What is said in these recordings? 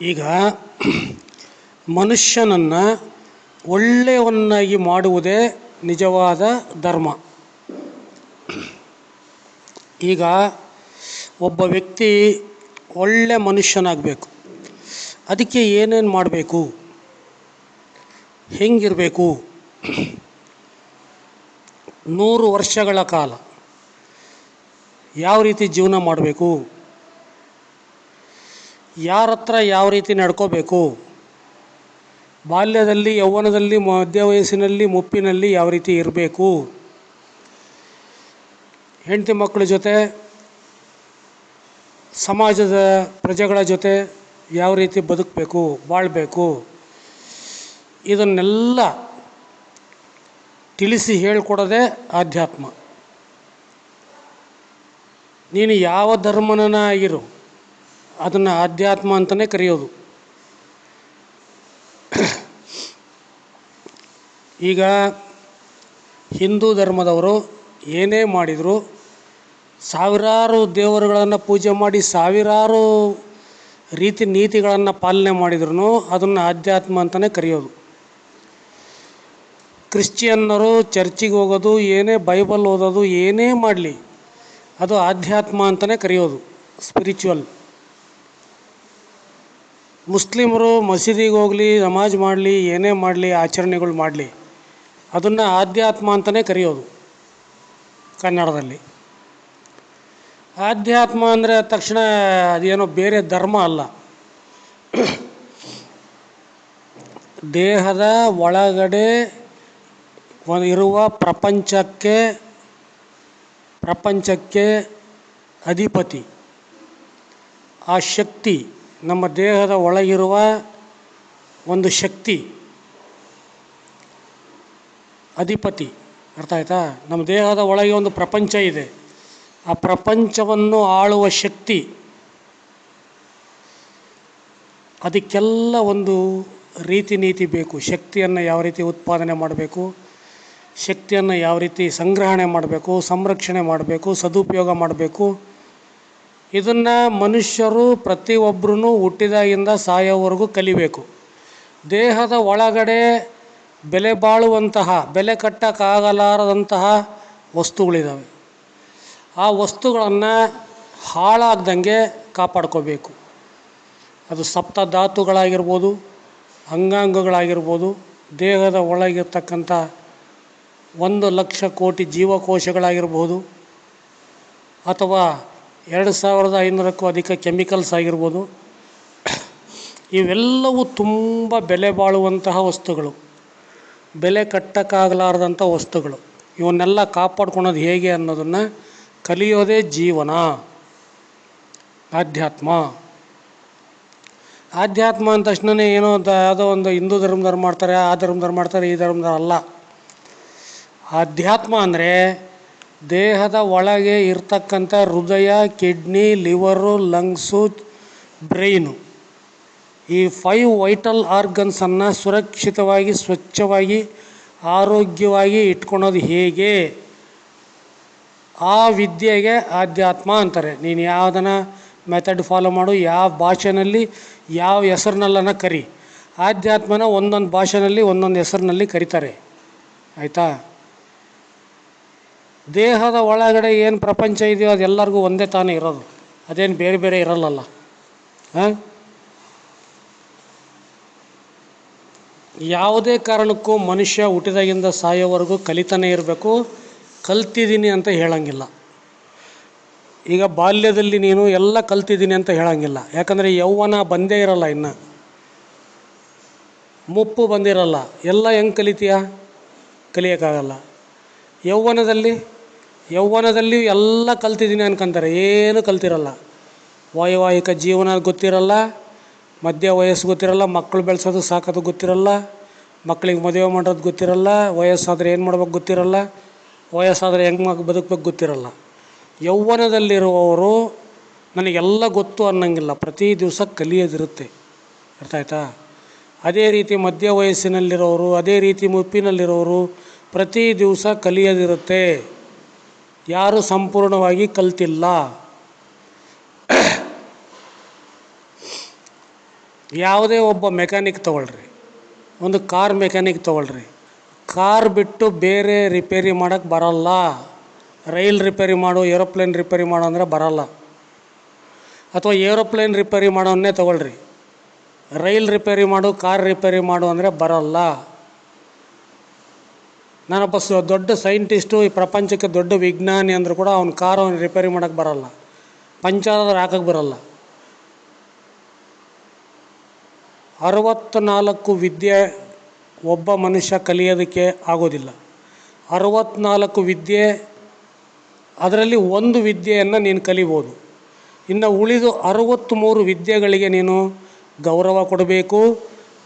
ಈಗ ಮನುಷ್ಯನನ್ನು ಒಳ್ಳೆಯವನ್ನಾಗಿ ಮಾಡುವುದೇ ನಿಜವಾದ ಧರ್ಮ. ಈಗ ಒಬ್ಬ ವ್ಯಕ್ತಿ ಒಳ್ಳೆ ಮನುಷ್ಯನಾಗಬೇಕು. ಅದಕ್ಕೆ ಏನೇನು ಮಾಡಬೇಕು? ಹೆಂಗಿರಬೇಕು? ನೂರು ವರ್ಷಗಳ ಕಾಲ ಯಾವ ರೀತಿ ಜೀವನ ಮಾಡಬೇಕು? ಯಾರ ಹತ್ರ ಯಾವ ರೀತಿ ನಡ್ಕೋಬೇಕು? ಬಾಲ್ಯದಲ್ಲಿ, ಯೌವನದಲ್ಲಿ, ಮಧ್ಯ ವಯಸ್ಸಿನಲ್ಲಿ, ಮುಪ್ಪಿನಲ್ಲಿ ಯಾವ ರೀತಿ ಇರಬೇಕು? ಹೆಂಡತಿ ಮಕ್ಕಳ ಜೊತೆ, ಸಮಾಜದ ಪ್ರಜೆಗಳ ಜೊತೆ ಯಾವ ರೀತಿ ಬದುಕಬೇಕು, ಬಾಳಬೇಕು? ಇದನ್ನೆಲ್ಲ ತಿಳಿಸಿ ಹೇಳಿಕೊಡೋದೇ ಆಧ್ಯಾತ್ಮ. ನೀನು ಯಾವ ಧರ್ಮನ ಆಗಿರು ಅದನ್ನು ಆಧ್ಯಾತ್ಮ ಅಂತಲೇ ಕರೆಯೋದು. ಈಗ ಹಿಂದೂ ಧರ್ಮದವರು ಏನೇ ಮಾಡಿದರೂ ಸಾವಿರಾರು ದೇವರುಗಳನ್ನು ಪೂಜೆ ಮಾಡಿ ಸಾವಿರಾರು ರೀತಿ ನೀತಿಗಳನ್ನು ಪಾಲನೆ ಮಾಡಿದ್ರು ಅದನ್ನು ಆಧ್ಯಾತ್ಮ ಅಂತಲೇ ಕರೆಯೋದು. ಕ್ರಿಶ್ಚಿಯನ್ನರು ಚರ್ಚಿಗೆ ಹೋಗೋದು, ಏನೇ ಬೈಬಲ್ ಓದೋದು, ಏನೇ ಮಾಡಲಿ, ಅದು ಆಧ್ಯಾತ್ಮ ಅಂತಲೇ ಕರೆಯೋದು ಸ್ಪಿರಿಚುವಲ್ ಮುಸ್ಲಿಮರು ಮಸೀದಿಗೆ ಹೋಗಲಿ, ನಮಾಜ್ ಮಾಡಲಿ, ಏನೇ ಮಾಡಲಿ, ಆಚರಣೆಗಳು ಮಾಡಲಿ, ಅದನ್ನು ಆಧ್ಯಾತ್ಮ ಅಂತಲೇ ಕರೆಯೋದು ಕನ್ನಡದಲ್ಲಿ. ಆಧ್ಯಾತ್ಮ ಅಂದರೆ ತಕ್ಷಣ ಅದೇನೋ ಬೇರೆ ಧರ್ಮ ಅಲ್ಲ. ದೇಹದ ಒಳಗಡೆ ಇರುವ ಪ್ರಪಂಚಕ್ಕೆ ಪ್ರಪಂಚಕ್ಕೆ ಅಧಿಪತಿ, ಆ ಶಕ್ತಿ. ನಮ್ಮ ದೇಹದ ಒಳಗಿರುವ ಒಂದು ಶಕ್ತಿ, ಅಧಿಪತಿ, ಅರ್ಥ ಆಯ್ತಾ? ನಮ್ಮ ದೇಹದ ಒಳಗೆ ಒಂದು ಪ್ರಪಂಚ ಇದೆ. ಆ ಪ್ರಪಂಚವನ್ನು ಆಳುವ ಶಕ್ತಿ, ಅದಕ್ಕೆಲ್ಲ ಒಂದು ರೀತಿ ನೀತಿ ಬೇಕು. ಶಕ್ತಿಯನ್ನು ಯಾವ ರೀತಿ ಉತ್ಪಾದನೆ ಮಾಡಬೇಕು? ಶಕ್ತಿಯನ್ನು ಯಾವ ರೀತಿ ಸಂಗ್ರಹಣೆ ಮಾಡಬೇಕು? ಸಂರಕ್ಷಣೆ ಮಾಡಬೇಕು? ಸದುಪಯೋಗ ಮಾಡಬೇಕು? ಇದನ್ನು ಮನುಷ್ಯರು ಪ್ರತಿಯೊಬ್ಬರೂ ಹುಟ್ಟಿದಾಗಿಂದ ಸಾಯೋವರೆಗೂ ಕಲಿಬೇಕು. ದೇಹದ ಒಳಗಡೆ ಬೆಲೆ ಬಾಳುವಂತಹ, ಬೆಲೆ ಕಟ್ಟಕ್ಕಾಗಲಾರದಂತಹ ವಸ್ತುಗಳಿದ್ದಾವೆ ಆ ವಸ್ತುಗಳನ್ನು ಹಾಳಾಗ್ದಂಗೆ ಕಾಪಾಡ್ಕೋಬೇಕು. ಅದು ಸಪ್ತ ಧಾತುಗಳಾಗಿರ್ಬೋದು, ಅಂಗಾಂಗಗಳಾಗಿರ್ಬೋದು, ದೇಹದ ಒಳಗಿರ್ತಕ್ಕಂಥ ಒಂದು ಲಕ್ಷ ಕೋಟಿ ಜೀವಕೋಶಗಳಾಗಿರ್ಬೋದು, ಅಥವಾ ಎರಡು ಸಾವಿರದ ಐನೂರಕ್ಕೂ ಅಧಿಕ ಕೆಮಿಕಲ್ಸ್ ಆಗಿರ್ಬೋದು. ಇವೆಲ್ಲವೂ ತುಂಬ ಬೆಲೆ ಬಾಳುವಂತಹ ವಸ್ತುಗಳು. ಬೆಲೆ ಕಟ್ಟಕ್ಕಾಗಲಾರ್ದಂಥ ವಸ್ತುಗಳು. ಇವನ್ನೆಲ್ಲ ಕಾಪಾಡ್ಕೊಳೋದು ಹೇಗೆ ಅನ್ನೋದನ್ನು ಕಲಿಯೋದೇ ಜೀವನ. ಆಧ್ಯಾತ್ಮ. ಆಧ್ಯಾತ್ಮ ಅಂದ ತಕ್ಷಣ ಏನೋ ದ, ಯಾವುದೋ ಒಂದು ಹಿಂದೂ ಧರ್ಮದವ್ರು ಮಾಡ್ತಾರೆ, ಆ ಧರ್ಮದವ್ರು ಮಾಡ್ತಾರೆ, ಈ ಧರ್ಮದವ್ರು ಅಲ್ಲ. ಆಧ್ಯಾತ್ಮ ಅಂದರೆ ದೇಹದ ಒಳಗೆ ಇರ್ತಕ್ಕಂಥ ಹೃದಯ, ಕಿಡ್ನಿ, ಲಿವರು, ಲಂಗ್ಸು, ಬ್ರೈನು. ಈ ಫೈವ್ ವೈಟಲ್ ಆರ್ಗನ್ಸನ್ನು ಸುರಕ್ಷಿತವಾಗಿ, ಸ್ವಚ್ಛವಾಗಿ, ಆರೋಗ್ಯವಾಗಿ ಇಟ್ಕೊಳೋದು ಹೇಗೆ? ಆ ವಿದ್ಯೆಗೆ ಆಧ್ಯಾತ್ಮ ಅಂತಾರೆ. ನೀನು ಯಾವುದನ್ನು ಮೆಥಡ್ ಫಾಲೋ ಮಾಡು, ಯಾವ ಭಾಷೆನಲ್ಲಿ, ಯಾವ ಹೆಸರಿನಲ್ಲನ ಕರಿ. ಆಧ್ಯಾತ್ಮನ ಒಂದೊಂದು ಭಾಷೆನಲ್ಲಿ, ಒಂದೊಂದು ಹೆಸರಿನಲ್ಲಿ ಕರೀತಾರೆ. ಆಯಿತಾ? ದೇಹದ ಒಳಗಡೆ ಏನು ಪ್ರಪಂಚ ಇದೆಯೋ ಅದೆಲ್ಲರಿಗೂ ಒಂದೇ ತಾನೇ ಇರೋದು. ಅದೇನು ಬೇರೆ ಬೇರೆ ಇರಲ್ಲಲ್ಲ. ಹಾಂ? ಯಾವುದೇ ಕಾರಣಕ್ಕೂ ಮನುಷ್ಯ ಹುಟ್ಟಿದಾಗಿಂದ ಸಾಯೋವರೆಗೂ ಕಲಿತಾನೆ ಇರಬೇಕು. ಕಲ್ತಿದ್ದೀನಿ ಅಂತ ಹೇಳಂಗಿಲ್ಲ. ಈಗ ಬಾಲ್ಯದಲ್ಲಿ ನೀನು ಎಲ್ಲ ಕಲ್ತಿದ್ದೀನಿ ಅಂತ ಹೇಳಂಗಿಲ್ಲ. ಯಾಕಂದರೆ ಯೌವನ ಬಂದೇ ಇರಲ್ಲ ಇನ್ನು. ಮುಪ್ಪು ಬಂದಿರಲ್ಲ. ಎಲ್ಲ ಹೆಂಗೆ ಕಲಿತೀಯ? ಕಲಿಯೋಕ್ಕಾಗಲ್ಲ. ಯೌವನದಲ್ಲಿ ಯೌವನದಲ್ಲಿ ಎಲ್ಲ ಕಲ್ತಿದ್ದೀನಿ ಅನ್ಕೊಂತಾರೆ, ಏನು ಕಲ್ತಿರಲ್ಲ. ವೈವಾಹಿಕ ಜೀವನ ಗೊತ್ತಿರಲ್ಲ, ಮಧ್ಯ ವಯಸ್ಸು ಗೊತ್ತಿರಲ್ಲ ಮಕ್ಕಳು ಬೆಳೆಸೋದು ಸಾಕೋದು ಗೊತ್ತಿರಲ್ಲ ಮಕ್ಕಳಿಗೆ ಮದುವೆ ಮಾಡೋದು ಗೊತ್ತಿರಲ್ಲ, ವಯಸ್ಸಾದರೆ ಏನು ಮಾಡ್ಬೇಕು ಗೊತ್ತಿರಲ್ಲ, ವಯಸ್ಸಾದರೆ ಹೆಂಗೆ ಬದುಕಬೇಕು ಗೊತ್ತಿರಲ್ಲ. ಯೌವನದಲ್ಲಿರುವವರು ನನಗೆಲ್ಲ ಗೊತ್ತು ಅನ್ನಂಗಿಲ್ಲ, ಪ್ರತಿ ದಿವಸ ಕಲಿಯೋದಿರುತ್ತೆ. ಅರ್ಥ ಆಯ್ತಾ? ಅದೇ ರೀತಿ ಮಧ್ಯ ವಯಸ್ಸಿನಲ್ಲಿರೋರು, ಅದೇ ರೀತಿ ಮುಪ್ಪಿನಲ್ಲಿರೋರು ಪ್ರತಿ ದಿವಸ ಕಲಿಯೋದಿರುತ್ತೆ. ಯಾರು ಸಂಪೂರ್ಣವಾಗಿ ಕಲ್ತಿಲ್ಲ. ಯಾವುದೇ ಒಬ್ಬ ಮೆಕ್ಯಾನಿಕ್ ತೊಗೊಳ್ರಿ, ಒಂದು ಕಾರ್ ಮೆಕ್ಯಾನಿಕ್ ತೊಗೊಳ್ರಿ, ಕಾರ್ ಬಿಟ್ಟು ಬೇರೆ ರಿಪೇರಿ ಮಾಡೋಕ್ಕೆ ಬರಲ್ಲ. ರೈಲ್ ರಿಪೇರಿ ಮಾಡು, ಏರೋಪ್ಲೇನ್ ರಿಪೇರಿ ಮಾಡು ಅಂದರೆ ಬರಲ್ಲ. ಅಥವಾ ಏರೋಪ್ಲೇನ್ ರಿಪೇರಿ ಮಾಡೋನ್ನೇ ತೊಗೊಳ್ರಿ, ರೈಲ್ ರಿಪೇರಿ ಮಾಡು, ಕಾರ್ ರಿಪೇರಿ ಮಾಡು ಅಂದರೆ ಬರಲ್ಲ. ನಾನೊಬ್ಬ ಸ ದೊಡ್ಡ ಸೈಂಟಿಸ್ಟು, ಈ ಪ್ರಪಂಚಕ್ಕೆ ದೊಡ್ಡ ವಿಜ್ಞಾನಿ ಅಂದರೂ ಕೂಡ ಅವ್ನ ಕಾರು ಅವ್ನು ರಿಪೇರಿ ಮಾಡೋಕ್ಕೆ ಬರಲ್ಲ. ಪಂಚರ್ ಹಾಕಕ್ಕೆ ಬರಲ್ಲ. ಅರವತ್ತ್ನಾಲ್ಕು ವಿದ್ಯೆ ಒಬ್ಬ ಮನುಷ್ಯ ಕಲಿಯೋದಕ್ಕೆ ಆಗೋದಿಲ್ಲ. ಅರವತ್ತ್ನಾಲ್ಕು ವಿದ್ಯೆ, ಅದರಲ್ಲಿ ಒಂದು ವಿದ್ಯೆಯನ್ನು ನೀನು ಕಲಿಬೋದು. ಇನ್ನು ಉಳಿದು ಅರವತ್ತ್ಮೂರು ವಿದ್ಯೆಗಳಿಗೆ ನೀನು ಗೌರವ ಕೊಡಬೇಕು.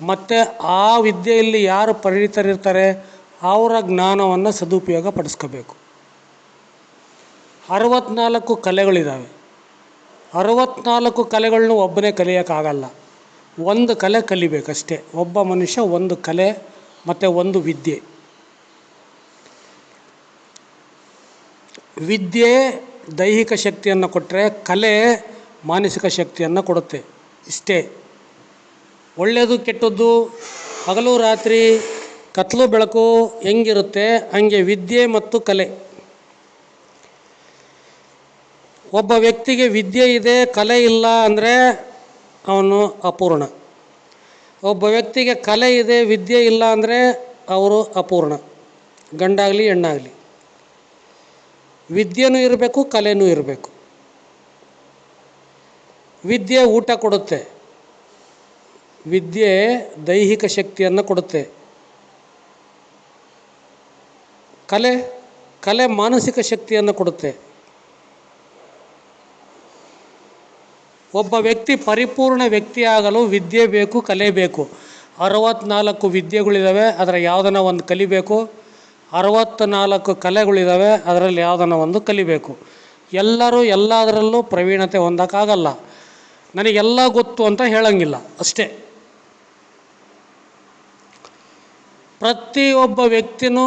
ಮತ್ತು ಆ ವಿದ್ಯೆಯಲ್ಲಿ ಯಾರು ಪರಿಣಿತರಿರ್ತಾರೆ ಅವರ ಜ್ಞಾನವನ್ನು ಸದುಪಯೋಗ ಪಡಿಸ್ಕೋಬೇಕು. ಅರವತ್ನಾಲ್ಕು ಕಲೆಗಳಿದ್ದಾವೆ ಅರವತ್ನಾಲ್ಕು ಕಲೆಗಳನ್ನೂ ಒಬ್ಬನೇ ಕಲಿಯೋಕ್ಕಾಗಲ್ಲ. ಒಂದು ಕಲೆ ಕಲಿಬೇಕಷ್ಟೇ. ಒಬ್ಬ ಮನುಷ್ಯ ಒಂದು ಕಲೆ ಮತ್ತು ಒಂದು ವಿದ್ಯೆ. ವಿದ್ಯೆ ದೈಹಿಕ ಶಕ್ತಿಯನ್ನು ಕೊಟ್ಟರೆ ಕಲೆ ಮಾನಸಿಕ ಶಕ್ತಿಯನ್ನು ಕೊಡುತ್ತೆ. ಇಷ್ಟೇ. ಒಳ್ಳೆಯದು ಕೆಟ್ಟದ್ದು ಹಗಲು ರಾತ್ರಿ ಕತ್ಲು ಬೆಳಕು ಹೆಂಗಿರುತ್ತೆ, ಹಂಗೆ ವಿದ್ಯೆ ಮತ್ತು ಕಲೆ. ಒಬ್ಬ ವ್ಯಕ್ತಿಗೆ ವಿದ್ಯೆ ಇದೆ, ಕಲೆ ಇಲ್ಲ ಅಂದರೆ ಅವನು ಅಪೂರ್ಣ. ಒಬ್ಬ ವ್ಯಕ್ತಿಗೆ ಕಲೆ ಇದೆ, ವಿದ್ಯೆ ಇಲ್ಲ ಅಂದರೆ ಅವರು ಅಪೂರ್ಣ. ಗಂಡಾಗಲಿ, ಹೆಣ್ಣಾಗಲಿ. ವಿದ್ಯೆನೂ ಇರಬೇಕು, ಕಲೆನೂ ಇರಬೇಕು. ವಿದ್ಯೆ ಊಟ ಕೊಡುತ್ತೆ. ವಿದ್ಯೆ ದೈಹಿಕ ಶಕ್ತಿಯನ್ನು ಕೊಡುತ್ತೆ. ಕಲೆ ಕಲೆ ಮಾನಸಿಕ ಶಕ್ತಿಯನ್ನು ಕೊಡುತ್ತೆ. ಒಬ್ಬ ವ್ಯಕ್ತಿ ಪರಿಪೂರ್ಣ ವ್ಯಕ್ತಿಯಾಗಲು ವಿದ್ಯೆ ಬೇಕು, ಕಲೆ ಬೇಕು. ಅರವತ್ನಾಲ್ಕು ವಿದ್ಯೆಗಳಿದ್ದಾವೆ ಅದರ ಯಾವುದನ್ನ ಒಂದು ಕಲಿಬೇಕು ಅರವತ್ತ್ನಾಲ್ಕು ಕಲೆಗಳಿದ್ದಾವೆ ಅದರಲ್ಲಿ ಯಾವುದನ್ನ ಒಂದು ಕಲಿಬೇಕು ಎಲ್ಲರೂ ಎಲ್ಲದರಲ್ಲೂ ಪ್ರವೀಣತೆ ಹೊಂದಕ್ಕಾಗಲ್ಲ. ನನಗೆಲ್ಲ ಗೊತ್ತು ಅಂತ ಹೇಳಂಗಿಲ್ಲ, ಅಷ್ಟೇ. ಪ್ರತಿಯೊಬ್ಬ ವ್ಯಕ್ತಿನೂ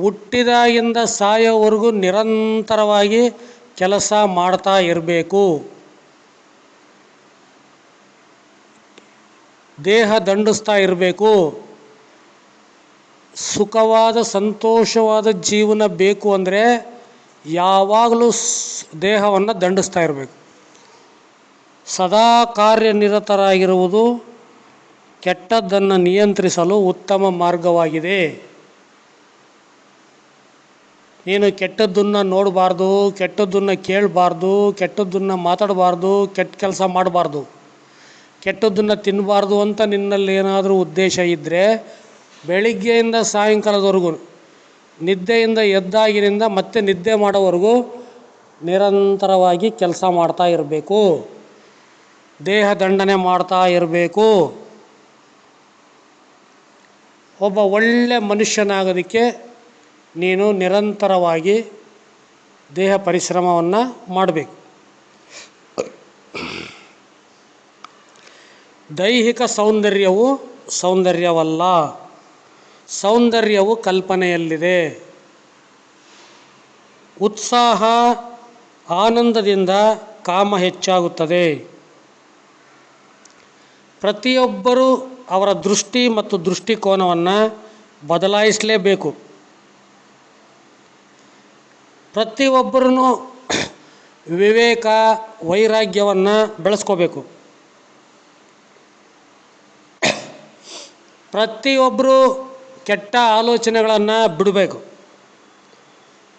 ಹುಟ್ಟಿದಾಗಿಂದ ಸಾಯೋವರೆಗೂ ನಿರಂತರವಾಗಿ ಕೆಲಸ ಮಾಡ್ತಾ ಇರಬೇಕು. ದೇಹ ದಂಡಿಸ್ತಾ ಇರಬೇಕು. ಸುಖವಾದ, ಸಂತೋಷವಾದ ಜೀವನ ಬೇಕು ಅಂದರೆ ಯಾವಾಗಲೂ ದೇಹವನ್ನು ದಂಡಿಸ್ತಾ ಇರಬೇಕು. ಸದಾ ಕಾರ್ಯನಿರತರಾಗಿರುವುದು ಕೆಟ್ಟದ್ದನ್ನು ನಿಯಂತ್ರಿಸಲು ಉತ್ತಮ ಮಾರ್ಗವಾಗಿದೆ. ನೀನು ಕೆಟ್ಟದ್ದನ್ನು ನೋಡಬಾರ್ದು, ಕೆಟ್ಟದ್ದನ್ನು ಕೇಳಬಾರ್ದು, ಕೆಟ್ಟದ್ದನ್ನು ಮಾತಾಡಬಾರ್ದು, ಕೆಟ್ಟ ಕೆಲಸ ಮಾಡಬಾರ್ದು. ಕೆಟ್ಟದ್ದನ್ನು ತಿನ್ನಬಾರ್ದು ಅಂತ ನಿನ್ನಲ್ಲಿ ಏನಾದರೂ ಉದ್ದೇಶ ಇದ್ದರೆ ಬೆಳಿಗ್ಗೆಯಿಂದ ಸಾಯಂಕಾಲದವರೆಗೂ, ನಿದ್ದೆಯಿಂದ ಎದ್ದಾಗಿನಿಂದ ಮತ್ತೆ ನಿದ್ದೆ ಮಾಡೋವರೆಗೂ ನಿರಂತರವಾಗಿ ಕೆಲಸ ಮಾಡ್ತಾ ಇರಬೇಕು. ದೇಹ ದಂಡನೆ ಮಾಡ್ತಾ ಇರಬೇಕು. ಒಬ್ಬ ಒಳ್ಳೆ ಮನುಷ್ಯನಾಗೋದಕ್ಕೆ ನೀನು ನಿರಂತರವಾಗಿ ದೇಹ ಪರಿಶ್ರಮವನ್ನು ಮಾಡಬೇಕು. ದೈಹಿಕ ಸೌಂದರ್ಯವು ಸೌಂದರ್ಯವಲ್ಲ. ಸೌಂದರ್ಯವು ಕಲ್ಪನೆಯಲ್ಲಿದೆ. ಉತ್ಸಾಹ ಆನಂದದಿಂದ ಕಾಮ ಹೆಚ್ಚಾಗುತ್ತದೆ. ಪ್ರತಿಯೊಬ್ಬರೂ ಅವರ ದೃಷ್ಟಿ ಮತ್ತು ದೃಷ್ಟಿಕೋನವನ್ನು ಬದಲಾಯಿಸಲೇಬೇಕು. ಪ್ರತಿಯೊಬ್ಬರೂ ವಿವೇಕ ವೈರಾಗ್ಯವನ್ನು ಬೆಳೆಸ್ಕೋಬೇಕು. ಪ್ರತಿಯೊಬ್ಬರು ಕೆಟ್ಟ ಆಲೋಚನೆಗಳನ್ನು ಬಿಡಬೇಕು.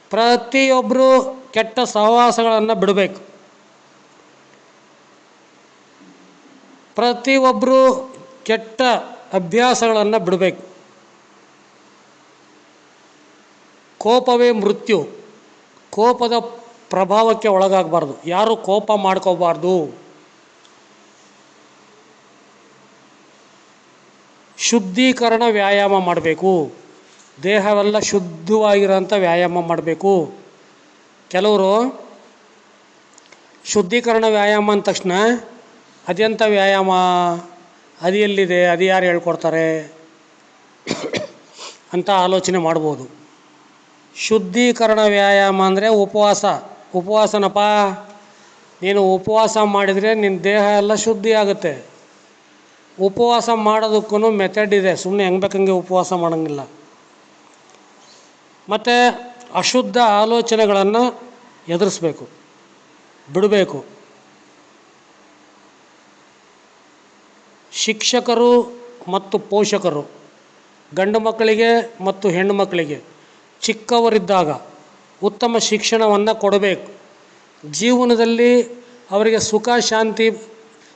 ಪ್ರತಿಯೊಬ್ಬರು ಕೆಟ್ಟ ಸಹವಾಸಗಳನ್ನು ಬಿಡಬೇಕು. ಪ್ರತಿಯೊಬ್ಬರು ಕೆಟ್ಟ ಅಭ್ಯಾಸಗಳನ್ನು ಬಿಡಬೇಕು. ಕೋಪವೇ ಮೃತ್ಯು. ಕೋಪದ ಪ್ರಭಾವಕ್ಕೆ ಒಳಗಾಗಬಾರ್ದು. ಯಾರು ಕೋಪ ಮಾಡ್ಕೋಬಾರ್ದು. ಶುದ್ಧೀಕರಣ ವ್ಯಾಯಾಮ ಮಾಡಬೇಕು. ದೇಹವೆಲ್ಲ ಶುದ್ಧವಾಗಿರೋಂಥ ವ್ಯಾಯಾಮ ಮಾಡಬೇಕು. ಕೆಲವರು ಶುದ್ಧೀಕರಣ ವ್ಯಾಯಾಮ ಅಂದ ತಕ್ಷಣ ಅದೆಂಥ ವ್ಯಾಯಾಮ ಅದು ಎಲ್ಲಿದೆ ಅದು ಯಾರು ಹೇಳ್ಕೊಡ್ತಾರೆ? ಅಂತ ಆಲೋಚನೆ ಮಾಡ್ಬೋದು. ಶುದ್ಧೀಕರಣ ವ್ಯಾಯಾಮ ಅಂದರೆ ಉಪವಾಸ. ಉಪವಾಸನಪ್ಪ, ನೀನು ಉಪವಾಸ ಮಾಡಿದರೆ ನಿನ್ನ ದೇಹ ಎಲ್ಲ ಶುದ್ಧಿ ಆಗುತ್ತೆ. ಉಪವಾಸ ಮಾಡೋದಕ್ಕೂ ಮೆಥಡ್ ಇದೆ. ಸುಮ್ಮನೆ ಹೆಂಗೆ ಬೇಕಂಗೆ ಉಪವಾಸ ಮಾಡೋಂಗಿಲ್ಲ. ಮತ್ತು ಅಶುದ್ಧ ಆಲೋಚನೆಗಳನ್ನು ಎದುರಿಸ್ಬೇಕು. ಬಿಡಬೇಕು. ಶಿಕ್ಷಕರು ಮತ್ತು ಪೋಷಕರು, ಗಂಡು ಮಕ್ಕಳಿಗೆ ಮತ್ತು ಹೆಣ್ಣು ಮಕ್ಕಳಿಗೆ. ಚಿಕ್ಕವರಿದ್ದಾಗ ಉತ್ತಮ ಶಿಕ್ಷಣವನ್ನು ಕೊಡಬೇಕು. ಜೀವನದಲ್ಲಿ ಅವರಿಗೆ ಸುಖ, ಶಾಂತಿ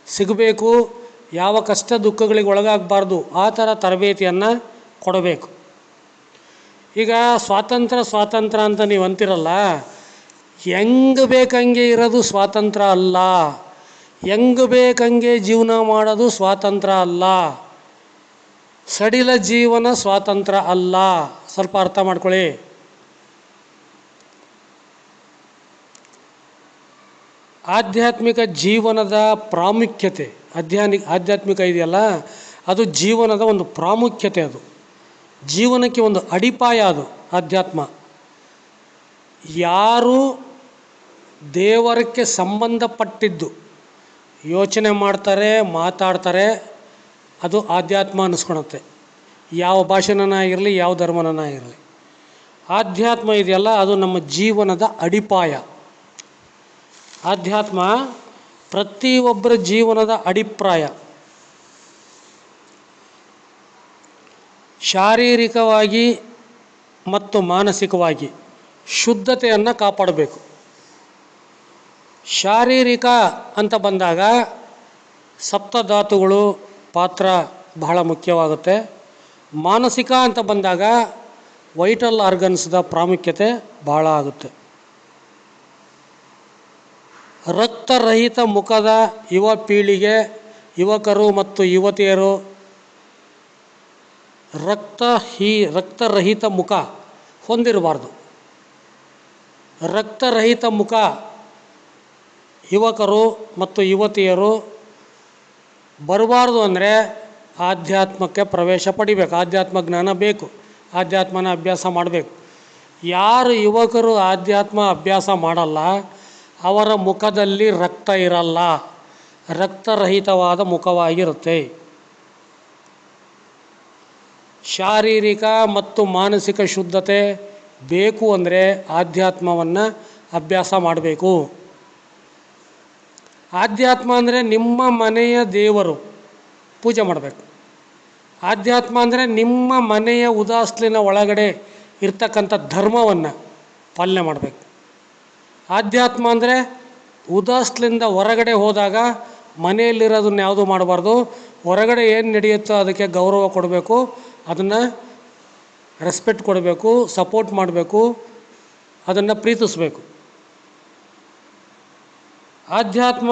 ಸಿಗಬೇಕು. ಯಾವ ಕಷ್ಟ, ದುಃಖಗಳಿಗೆ ಒಳಗಾಗಬಾರ್ದು. ಆ ಥರ ತರಬೇತಿಯನ್ನು ಕೊಡಬೇಕು. ಈಗ ಸ್ವಾತಂತ್ರ್ಯ ಸ್ವಾತಂತ್ರ್ಯ ಅಂತ ನೀವು ಅಂತಿರಲ್ಲ, ಹೆಂಗೆ ಬೇಕಂಗೆ ಇರೋದು ಸ್ವಾತಂತ್ರ್ಯ ಅಲ್ಲ. ಹೆಂಗೆ ಬೇಕಂಗೆ ಜೀವನ ಮಾಡೋದು ಸ್ವಾತಂತ್ರ್ಯ ಅಲ್ಲ. ಸಡಿಲ ಜೀವನ ಸ್ವಾತಂತ್ರ್ಯ ಅಲ್ಲ. ಸ್ವಲ್ಪ ಅರ್ಥ ಮಾಡ್ಕೊಳ್ಳಿ. ಆಧ್ಯಾತ್ಮಿಕ ಜೀವನದ ಪ್ರಾಮುಖ್ಯತೆ, ಅಧ್ಯಾನಿ, ಆಧ್ಯಾತ್ಮಿಕ ಇದೆಯಲ್ಲ, ಅದು ಜೀವನದ ಒಂದು ಪ್ರಾಮುಖ್ಯತೆ ಅದು. ಜೀವನಕ್ಕೆ ಒಂದು ಅಡಿಪಾಯ ಅದು, ಆಧ್ಯಾತ್ಮ. ಯಾರು ದೇವರಕ್ಕೆ ಸಂಬಂಧಪಟ್ಟಿದ್ದು, ಯೋಚನೆ ಮಾಡ್ತಾರೆ, ಮಾತಾಡ್ತಾರೆ, ಅದು ಆಧ್ಯಾತ್ಮ ಅನ್ನಿಸ್ಕೊಳತ್ತೆ ಯಾವ ಭಾಷೆನ ಇರಲಿ ಯಾವ ಧರ್ಮನ ಇರಲಿ ಆಧ್ಯಾತ್ಮ ಇದೆಯಲ್ಲ, ಅದು ನಮ್ಮ ಜೀವನದ ಅಡಿಪಾಯ. ಆಧ್ಯಾತ್ಮ ಪ್ರತಿಯೊಬ್ಬರ ಜೀವನದ ಅಡಿಪ್ರಾಯ. ಶಾರೀರಿಕವಾಗಿ ಮತ್ತು ಮಾನಸಿಕವಾಗಿ ಶುದ್ಧತೆಯನ್ನು ಕಾಪಾಡಬೇಕು. ಶಾರೀರಿಕ ಅಂತ ಬಂದಾಗ ಸಪ್ತಧಾತುಗಳು ಪಾತ್ರ ಬಹಳ ಮುಖ್ಯವಾಗುತ್ತೆ. ಮಾನಸಿಕ ಅಂತ ಬಂದಾಗ ವೈಟಲ್ ಆರ್ಗನ್ಸ್ದ ಪ್ರಾಮುಖ್ಯತೆ ಬಹಳ ಆಗುತ್ತೆ. ರಕ್ತರಹಿತ ಮುಖದ ಯುವ ಪೀಳಿಗೆ, ಯುವಕರು ಮತ್ತು ಯುವತಿಯರು ರಕ್ತ ಹೀ, ರಕ್ತರಹಿತ ಮುಖ ಹೊಂದಿರಬಾರ್ದು. ರಕ್ತರಹಿತ ಮುಖ ಯುವಕರು ಮತ್ತು ಯುವತಿಯರು ಬರಬಾರ್ದು ಅಂದರೆ ಆಧ್ಯಾತ್ಮಕ್ಕೆ ಪ್ರವೇಶ ಪಡಿಬೇಕು. ಆಧ್ಯಾತ್ಮ ಜ್ಞಾನ ಬೇಕು. ಆಧ್ಯಾತ್ಮನ ಅಭ್ಯಾಸ ಮಾಡಬೇಕು. ಯಾರು ಯುವಕರು ಆಧ್ಯಾತ್ಮ ಅಭ್ಯಾಸ ಮಾಡಲ್ಲ, ಅವರ ಮುಖದಲ್ಲಿ ರಕ್ತ ಇರಲ್ಲ. ರಕ್ತರಹಿತವಾದ ಮುಖವಾಗಿರುತ್ತೆ. ಶಾರೀರಿಕ ಮತ್ತು ಮಾನಸಿಕ ಶುದ್ಧತೆ ಬೇಕು ಅಂದರೆ ಆಧ್ಯಾತ್ಮವನ್ನು ಅಭ್ಯಾಸ ಮಾಡಬೇಕು. ಆಧ್ಯಾತ್ಮ ಅಂದರೆ ನಿಮ್ಮ ಮನೆಯ ದೇವರು. ಪೂಜೆ ಮಾಡಬೇಕು. ಆಧ್ಯಾತ್ಮ ಅಂದರೆ ನಿಮ್ಮ ಮನೆಯ ಉದಾಸ್ಲಿನ ಒಳಗಡೆ ಇರ್ತಕ್ಕಂಥ ಧರ್ಮವನ್ನು ಪಾಲನೆ ಮಾಡಬೇಕು. ಆಧ್ಯಾತ್ಮ ಅಂದರೆ ಉದಾಸ್ಲಿಂದ ಹೊರಗಡೆ ಹೋದಾಗ ಮನೆಯಲ್ಲಿರೋದನ್ನ ಯಾವುದು ಮಾಡಬಾರ್ದು, ಹೊರಗಡೆ ಏನು ನಡೆಯುತ್ತೋ ಅದಕ್ಕೆ ಗೌರವ ಕೊಡಬೇಕು, ಅದನ್ನು ರೆಸ್ಪೆಕ್ಟ್ ಕೊಡಬೇಕು ಸಪೋರ್ಟ್ ಮಾಡಬೇಕು, ಅದನ್ನು ಪ್ರೀತಿಸಬೇಕು. ಆಧ್ಯಾತ್ಮ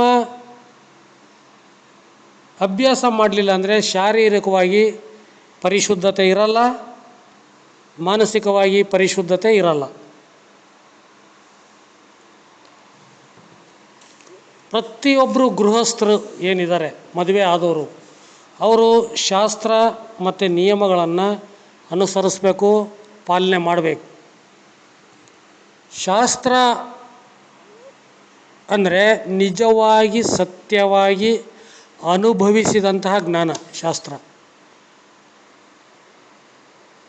ಅಭ್ಯಾಸ ಮಾಡಲಿಲ್ಲ ಅಂದರೆ ಶಾರೀರಿಕವಾಗಿ ಪರಿಶುದ್ಧತೆ ಇರಲ್ಲ, ಮಾನಸಿಕವಾಗಿ ಪರಿಶುದ್ಧತೆ ಇರಲ್ಲ. ಪ್ರತಿಯೊಬ್ಬರು ಗೃಹಸ್ಥರು ಏನಿದ್ದಾರೆ, ಮದುವೆ ಆದವರು, ಅವರು ಶಾಸ್ತ್ರ ಮತ್ತು ನಿಯಮಗಳನ್ನು ಅನುಸರಿಸಬೇಕು, ಪಾಲನೆ ಮಾಡಬೇಕು. ಶಾಸ್ತ್ರ ಅಂದರೆ ನಿಜವಾಗಿ ಸತ್ಯವಾಗಿ ಅನುಭವಿಸಿದಂತಹ ಜ್ಞಾನ, ಶಾಸ್ತ್ರ.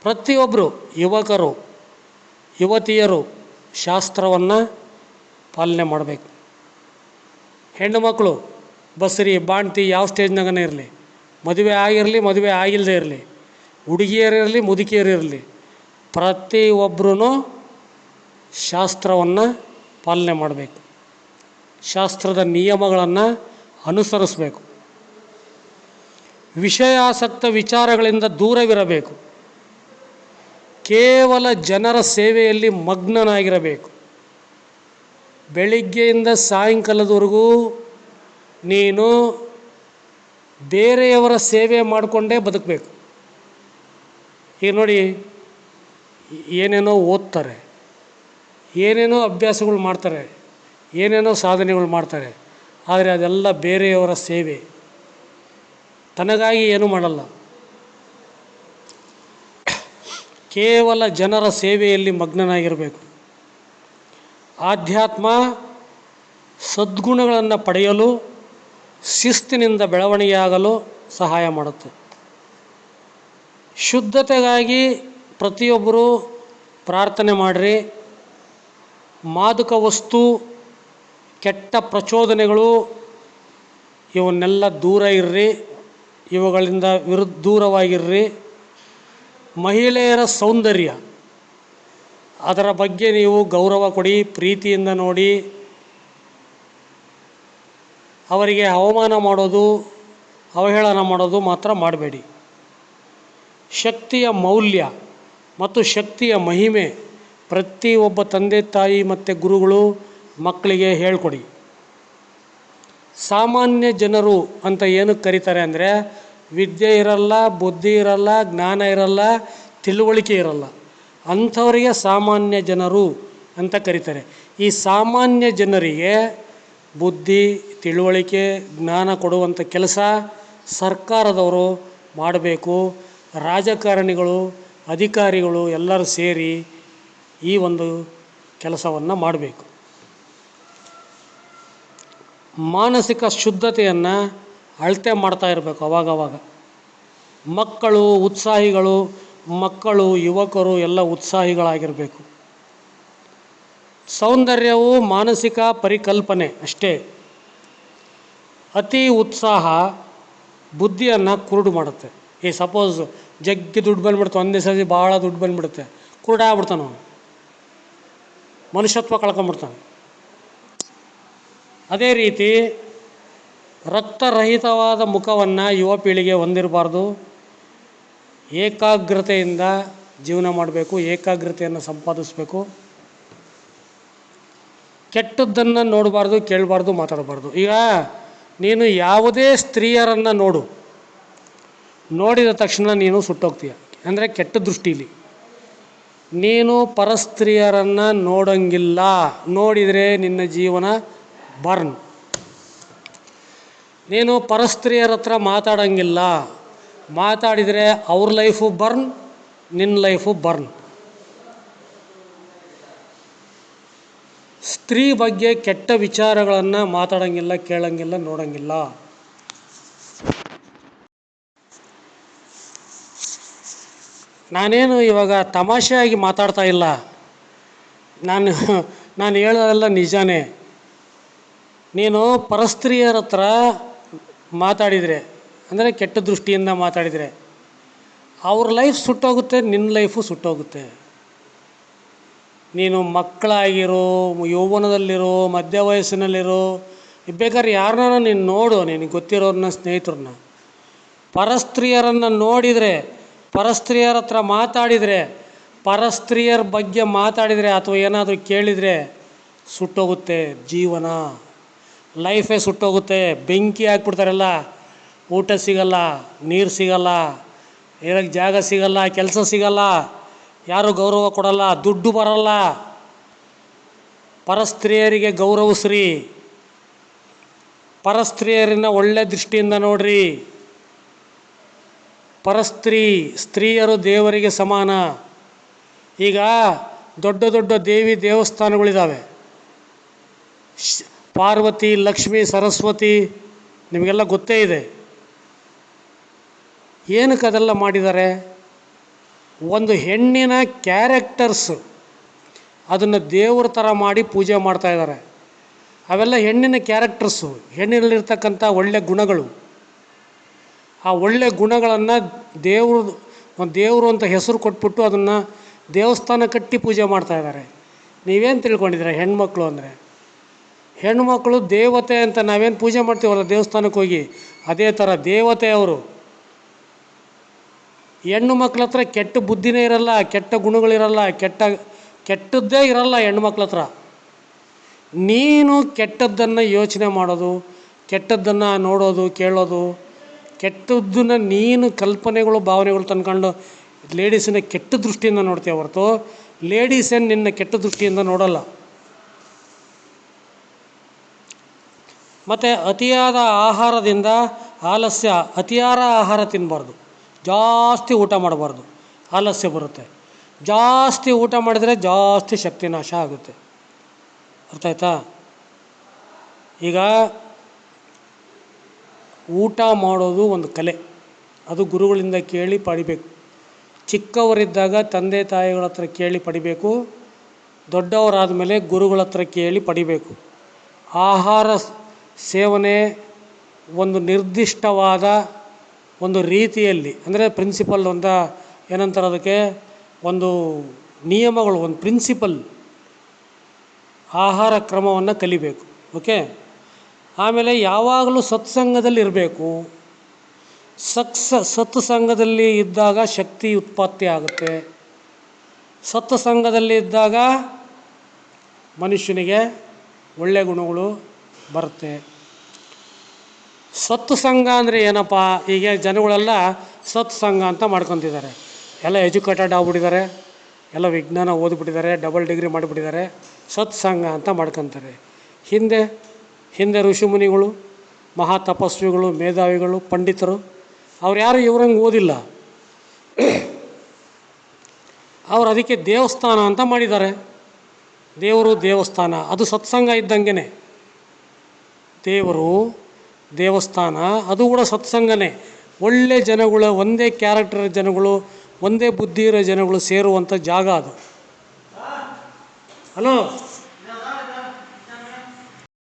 ಪ್ರತಿಯೊಬ್ಬರು ಯುವಕರು, ಯುವತಿಯರು ಶಾಸ್ತ್ರವನ್ನು ಪಾಲನೆ ಮಾಡಬೇಕು. ಹೆಣ್ಣು ಮಕ್ಕಳು, ಬಸ್ರಿ, ಬಾಣ್ತಿ ಯಾವ ಸ್ಟೇಜ್ನಾಗನೇ ಇರಲಿ. ಮದುವೆ ಆಗಿರಲಿ, ಮದುವೆ ಆಗಿಲ್ಲದೆ ಇರಲಿ. ಹುಡುಗಿಯರಿರಲಿ ಮುದುಕಿಯರಿರಲಿ ಪ್ರತಿಯೊಬ್ಬರೂ ಶಾಸ್ತ್ರವನ್ನು ಪಾಲನೆ ಮಾಡಬೇಕು. ಶಾಸ್ತ್ರದ ನಿಯಮಗಳನ್ನು ಅನುಸರಿಸಬೇಕು. ವಿಷಯಾಸಕ್ತ ವಿಚಾರಗಳಿಂದ ದೂರವಿರಬೇಕು. ಕೇವಲ ಜನರ ಸೇವೆಯಲ್ಲಿ ಮಗ್ನನಾಗಿರಬೇಕು. ಬೆಳಿಗ್ಗೆಯಿಂದ ಸಾಯಂಕಾಲದವರೆಗೂ ನೀನು ಬೇರೆಯವರ ಸೇವೆ ಮಾಡಿಕೊಂಡೇ ಬದುಕಬೇಕು. ಈಗ ನೋಡಿ, ಏನೇನೋ ಓದ್ತಾರೆ, ಏನೇನೋ ಅಭ್ಯಾಸಗಳು ಮಾಡ್ತಾರೆ, ಏನೇನೋ ಸಾಧನೆಗಳು ಮಾಡ್ತಾರೆ, ಆದರೆ ಅದೆಲ್ಲ ಬೇರೆಯವರ ಸೇವೆ. ತನಗಾಗಿ ಏನು ಮಾಡಲ್ಲ. ಕೇವಲ ಜನರ ಸೇವೆಯಲ್ಲಿ ಮಗ್ನನಾಗಿರಬೇಕು. ಆಧ್ಯಾತ್ಮ ಸದ್ಗುಣಗಳನ್ನು ಪಡೆಯಲು, ಶಿಸ್ತಿನಿಂದ ಬೆಳವಣಿಗೆಯಾಗಲು ಸಹಾಯ ಮಾಡುತ್ತೆ. ಶುದ್ಧತೆಗಾಗಿ ಪ್ರತಿಯೊಬ್ಬರು ಪ್ರಾರ್ಥನೆ ಮಾಡಿರಿ. ಮಾದಕ ವಸ್ತು, ಕೆಟ್ಟ ಪ್ರಚೋದನೆಗಳು ಇವನ್ನೆಲ್ಲ ದೂರ ಇರ್ರಿ. ಇವುಗಳಿಂದ ವಿರುದ್ಧ ದೂರವಾಗಿರ್ರಿ. ಮಹಿಳೆಯರ ಸೌಂದರ್ಯ, ಅದರ ಬಗ್ಗೆ ನೀವು ಗೌರವ ಕೊಡಿ, ಪ್ರೀತಿಯಿಂದ ನೋಡಿ. ಅವರಿಗೆ ಅವಮಾನ ಮಾಡೋದು, ಅವಹೇಳನ ಮಾಡೋದು ಮಾತ್ರ ಮಾಡಬೇಡಿ. ಶಕ್ತಿಯ ಮೌಲ್ಯ ಮತ್ತು ಶಕ್ತಿಯ ಮಹಿಮೆ ಪ್ರತಿಯೊಬ್ಬ ತಂದೆ ತಾಯಿ ಮತ್ತು ಗುರುಗಳು ಮಕ್ಕಳಿಗೆ ಹೇಳ್ಕೊಡಿ. ಸಾಮಾನ್ಯ ಜನರು ಅಂತ ಏನಕ್ಕೆ ಕರೀತಾರೆ ಅಂದರೆ, ವಿದ್ಯೆ ಇರಲ್ಲ, ಬುದ್ಧಿ ಇರಲ್ಲ, ಜ್ಞಾನ ಇರಲ್ಲ, ತಿಳುವಳಿಕೆ ಇರಲ್ಲ. ಅಂಥವರಿಗೆ ಸಾಮಾನ್ಯ ಜನರು ಅಂತ ಕರೀತಾರೆ. ಈ ಸಾಮಾನ್ಯ ಜನರಿಗೆ ಬುದ್ಧಿ, ತಿಳುವಳಿಕೆ, ಜ್ಞಾನ ಕೊಡುವಂಥ ಕೆಲಸ ಸರ್ಕಾರದವರು ಮಾಡಬೇಕು. ರಾಜಕಾರಣಿಗಳು, ಅಧಿಕಾರಿಗಳು ಎಲ್ಲರೂ ಸೇರಿ ಈ ಒಂದು ಕೆಲಸವನ್ನು ಮಾಡಬೇಕು. ಮಾನಸಿಕ ಶುದ್ಧತೆಯನ್ನು ಅಳತೆ ಮಾಡ್ತಾ ಇರಬೇಕು ಅವಾಗವಾಗ. ಮಕ್ಕಳು, ಉತ್ಸಾಹಿಗಳು, ಮಕ್ಕಳು, ಯುವಕರು ಎಲ್ಲ ಉತ್ಸಾಹಿಗಳಾಗಿರಬೇಕು. ಸೌಂದರ್ಯವು ಮಾನಸಿಕ ಪರಿಕಲ್ಪನೆ ಅಷ್ಟೇ. ಅತಿ ಉತ್ಸಾಹ ಬುದ್ಧಿಯನ್ನು ಕುರುಡು ಮಾಡುತ್ತೆ. ಈ ಸಪೋಸ್ ಜಗ್ಗಿ ದುಡ್ಡು ಬಂದ್ಬಿಡ್ತು, ಒಂದೇ ಸತಿ ಭಾಳ ದುಡ್ಡು ಬಂದ್ಬಿಡುತ್ತೆ. ಕುರುಡಾಗ್ಬಿಡ್ತಾನೆ ಅವನು ಮನುಷ್ಯತ್ವ ಕಳ್ಕೊಂಬಿಡ್ತಾನೆ ಅದೇ ರೀತಿ ರಕ್ತರಹಿತವಾದ ಮುಖವನ್ನು ಯುವ ಪೀಳಿಗೆ ಹೊಂದಿರಬಾರ್ದು. ಏಕಾಗ್ರತೆಯಿಂದ ಜೀವನ ಮಾಡಬೇಕು, ಏಕಾಗ್ರತೆಯನ್ನು ಸಂಪಾದಿಸಬೇಕು. ಕೆಟ್ಟದ್ದನ್ನು ನೋಡಬಾರ್ದು, ಕೇಳಬಾರ್ದು, ಮಾತಾಡಬಾರ್ದು. ಈಗ ನೀನು ಯಾವುದೇ ಸ್ತ್ರೀಯರನ್ನು ನೋಡು. ನೋಡಿದ ತಕ್ಷಣ ನೀನು ಸುಟ್ಟೋಗ್ತೀಯ. ಅಂದರೆ ಕೆಟ್ಟ ದೃಷ್ಟಿಲಿ. ನೀನು ಪರಸ್ತ್ರೀಯರನ್ನು ನೋಡೋಂಗಿಲ್ಲ. ನೋಡಿದರೆ ನಿನ್ನ ಜೀವನ ಬರ್ನ್. ನೀನು ಪರಸ್ತ್ರೀಯರ ಹತ್ರ ಮಾತಾಡೋಂಗಿಲ್ಲ. ಮಾತಾಡಿದರೆ ಅವ್ರ ಲೈಫು ಬರ್ನ್ ನಿನ್ನ ಲೈಫು ಬರ್ನ್. ಸ್ತ್ರೀ ಬಗ್ಗೆ ಕೆಟ್ಟ ವಿಚಾರಗಳನ್ನು ಮಾತಾಡೋಂಗಿಲ್ಲ, ಕೇಳಂಗಿಲ್ಲ, ನೋಡೋಂಗಿಲ್ಲ. ನಾನೇನು ಇವಾಗ ತಮಾಷೆಯಾಗಿ ಮಾತಾಡ್ತಾ ಇಲ್ಲ. ನಾನು ನಾನು ಹೇಳೋದೆಲ್ಲ ನಿಜಾನೇ. ನೀನು ಪರಸ್ತ್ರೀಯರ ಹತ್ರ ಮಾತಾಡಿದರೆ, ಅಂದರೆ ಕೆಟ್ಟ ದೃಷ್ಟಿಯಿಂದ ಮಾತಾಡಿದರೆ, ಅವ್ರ ಲೈಫ್ ಸುಟ್ಟೋಗುತ್ತೆ ನಿನ್ನ ಲೈಫು ಸುಟ್ಟೋಗುತ್ತೆ. ನೀನು ಮಕ್ಕಳಾಗಿರೋ, ಯೌವನದಲ್ಲಿರೋ, ಮಧ್ಯ ವಯಸ್ಸಿನಲ್ಲಿರೋ ಬೇಕಾದ್ರೆ ಯಾರನ್ನ ನೀನು ನೋಡು, ನಿನಗೆ ಗೊತ್ತಿರೋರನ್ನ ಸ್ನೇಹಿತರನ್ನ. ಪರಸ್ತ್ರೀಯರನ್ನು ನೋಡಿದರೆ, ಪರಸ್ತ್ರೀಯರ ಹತ್ರ ಮಾತಾಡಿದರೆ, ಪರಸ್ತ್ರೀಯರ ಬಗ್ಗೆ ಮಾತಾಡಿದರೆ ಅಥವಾ ಏನಾದರೂ ಕೇಳಿದರೆ ಸುಟ್ಟೋಗುತ್ತೆ ಜೀವನ. ಲೈಫೇ ಸುಟ್ಟೋಗುತ್ತೆ. ಬೆಂಕಿ ಹಾಕ್ಬಿಡ್ತಾರೆಲ್ಲ. ಊಟ ಸಿಗಲ್ಲ, ನೀರು ಸಿಗಲ್ಲ ಇರೋಕ್ಕೆ ಜಾಗ ಸಿಗಲ್ಲ, ಕೆಲಸ ಸಿಗಲ್ಲ. ಯಾರು ಗೌರವ ಕೊಡಲ್ಲ, ದುಡ್ಡು ಬರಲ್ಲ. ಪರಸ್ತ್ರೀಯರಿಗೆ ಗೌರವಿಸ್ರಿ ಪರಸ್ತ್ರೀಯರನ್ನ ಒಳ್ಳೆ ದೃಷ್ಟಿಯಿಂದ ನೋಡ್ರಿ. ಪರಸ್ತ್ರೀ, ಸ್ತ್ರೀಯರು ದೇವರಿಗೆ ಸಮಾನ. ಈಗ ದೊಡ್ಡ ದೊಡ್ಡ ದೇವಿ ದೇವಸ್ಥಾನಗಳಿದ್ದಾವೆ ಪಾರ್ವತಿ, ಲಕ್ಷ್ಮಿ, ಸರಸ್ವತಿ, ನಿಮಗೆಲ್ಲ ಗೊತ್ತೇ ಇದೆ. ಏನಕ್ಕೆ ಅದೆಲ್ಲ ಮಾಡಿದ್ದಾರೆ? ಒಂದು ಹೆಣ್ಣಿನ ಕ್ಯಾರೆಕ್ಟರ್ಸ್ ಅದನ್ನು ದೇವ್ರ ಥರ ಮಾಡಿ ಪೂಜೆ ಮಾಡ್ತಾ ಇದ್ದಾರೆ. ಅವೆಲ್ಲ ಹೆಣ್ಣಿನ ಕ್ಯಾರೆಕ್ಟರ್ಸು ಹೆಣ್ಣಿನಲ್ಲಿರ್ತಕ್ಕಂಥ ಒಳ್ಳೆ ಗುಣಗಳು. ಆ ಒಳ್ಳೆ ಗುಣಗಳನ್ನು ದೇವ್ರ, ಒಂದು ದೇವರು ಅಂತ ಹೆಸರು ಕೊಟ್ಬಿಟ್ಟು ಅದನ್ನು ದೇವಸ್ಥಾನ ಕಟ್ಟಿ ಪೂಜೆ ಮಾಡ್ತಾ ಇದ್ದಾರೆ. ನೀವೇನು ತಿಳ್ಕೊಂಡಿದ್ದೀರ ಹೆಣ್ಮಕ್ಳು ಅಂದರೆ? ಹೆಣ್ಮಕ್ಳು ದೇವತೆ ಅಂತ ನಾವೇನು ಪೂಜೆ ಮಾಡ್ತೀವಲ್ಲ ದೇವಸ್ಥಾನಕ್ಕೆ ಹೋಗಿ? ಅದೇ ಥರ ದೇವತೆ ಅವರು. ಹೆಣ್ಣು ಮಕ್ಳ ಹತ್ರ ಕೆಟ್ಟ ಬುದ್ಧಿನೇ ಇರಲ್ಲ, ಕೆಟ್ಟ ಗುಣಗಳಿರಲ್ಲ ಕೆಟ್ಟ, ಕೆಟ್ಟದ್ದೇ ಇರಲ್ಲ ಹೆಣ್ಣು ಮಕ್ಳ ಹತ್ರ. ನೀನು ಕೆಟ್ಟದ್ದನ್ನು ಯೋಚನೆ ಮಾಡೋದು, ಕೆಟ್ಟದ್ದನ್ನು ನೋಡೋದು, ಕೇಳೋದು, ಕೆಟ್ಟದ್ದನ್ನು ನೀನು ಕಲ್ಪನೆಗಳು, ಭಾವನೆಗಳು ತಂದ್ಕೊಂಡು ಲೇಡೀಸನ್ನ ಕೆಟ್ಟ ದೃಷ್ಟಿಯಿಂದ ನೋಡ್ತೀಯ ಹೊರತು ಲೇಡೀಸನ್ನು ನಿನ್ನ ಕೆಟ್ಟ ದೃಷ್ಟಿಯಿಂದ ನೋಡಲ್ಲ. ಮತ್ತು ಅತಿಯಾದ ಆಹಾರದಿಂದ ಆಲಸ್ಯ, ಅತಿಯಾದ ಆಹಾರ ತಿನ್ನಬಾರ್ದು ಜಾಸ್ತಿ ಊಟ ಮಾಡಬಾರ್ದು. ಆಲಸ್ಯ ಬರುತ್ತೆ. ಜಾಸ್ತಿ ಊಟ ಮಾಡಿದರೆ ಜಾಸ್ತಿ ಶಕ್ತಿ ನಾಶ ಆಗುತ್ತೆ. ಅರ್ಥ ಆಯ್ತಾ? ಈಗ ಊಟ ಮಾಡೋದು ಒಂದು ಕಲೆ. ಅದು ಗುರುಗಳಿಂದ ಕೇಳಿ ಪಡಿಬೇಕು. ಚಿಕ್ಕವರಿದ್ದಾಗ ತಂದೆ ತಾಯಿಗಳ ಹತ್ರ ಕೇಳಿ ಪಡಿಬೇಕು. ದೊಡ್ಡವರಾದ ಮೇಲೆ ಗುರುಗಳ ಹತ್ರ ಕೇಳಿ ಪಡಿಬೇಕು. ಆಹಾರ ಸೇವನೆ ಒಂದು ನಿರ್ದಿಷ್ಟವಾದ ಒಂದು ರೀತಿಯಲ್ಲಿ, ಅಂದರೆ ಪ್ರಿನ್ಸಿಪಲ್ ಒಂದ ಏನಂತಾರೆ ಅದಕ್ಕೆ? ಒಂದು ನಿಯಮಗಳು, ಒಂದು ಪ್ರಿನ್ಸಿಪಲ್ ಆಹಾರ ಕ್ರಮವನ್ನು ಕಲಿಬೇಕು ಓಕೆ ಆಮೇಲೆ ಯಾವಾಗಲೂ ಸತ್ಸಂಗದಲ್ಲಿ ಇರಬೇಕು. ಸತ್ಸ ಸತ್ಸಂಗದಲ್ಲಿ ಇದ್ದಾಗ ಶಕ್ತಿ ಉತ್ಪತ್ತಿ ಆಗುತ್ತೆ. ಸತ್ಸಂಗದಲ್ಲಿ ಇದ್ದಾಗ ಮನುಷ್ಯನಿಗೆ ಒಳ್ಳೆಯ ಗುಣಗಳು ಬರುತ್ತೆ. ಸತ್ಸಂಗ ಅಂದರೆ ಏನಪ್ಪ? ಈಗ ಜನಗಳೆಲ್ಲ ಸತ್ಸಂಗ ಅಂತ ಮಾಡ್ಕೊತಿದ್ದಾರೆ. ಎಲ್ಲ ಎಜುಕೇಟೆಡ್ ಆಗಿಬಿಟ್ಟಿದ್ದಾರೆ. ಎಲ್ಲ ವಿಜ್ಞಾನ ಓದ್ಬಿಟ್ಟಿದ್ದಾರೆ. ಡಬಲ್ ಡಿಗ್ರಿ ಮಾಡಿಬಿಟ್ಟಿದ್ದಾರೆ. ಸತ್ಸಂಗ ಅಂತ ಮಾಡ್ಕೊತಾರೆ. ಹಿಂದೆ ಹಿಂದೆ ಋಷಿಮುನಿಗಳು, ಮಹಾ ತಪಸ್ವಿಗಳು, ಮೇಧಾವಿಗಳು, ಪಂಡಿತರು, ಅವ್ರು ಯಾರು ಇವ್ರಂಗೆ ಓದಿಲ್ಲ. ಅವ್ರು ಅದಕ್ಕೆ ದೇವಸ್ಥಾನ ಅಂತ ಮಾಡಿದ್ದಾರೆ. ದೇವರು ದೇವಸ್ಥಾನ. ಅದು ಸತ್ಸಂಗ ಇದ್ದಂಗೆ ದೇವರು, ದೇವಸ್ಥಾನ, ಅದು ಕೂಡ ಸತ್ಸಂಗನೇ. ಒಳ್ಳೆ ಜನಗಳು, ಒಂದೇ ಕ್ಯಾರೆಕ್ಟರ್ ಜನಗಳು, ಒಂದೇ ಬುದ್ಧಿ ಇರೋ ಜನಗಳು ಸೇರುವಂಥ ಜಾಗ ಅದು. ಹಲೋ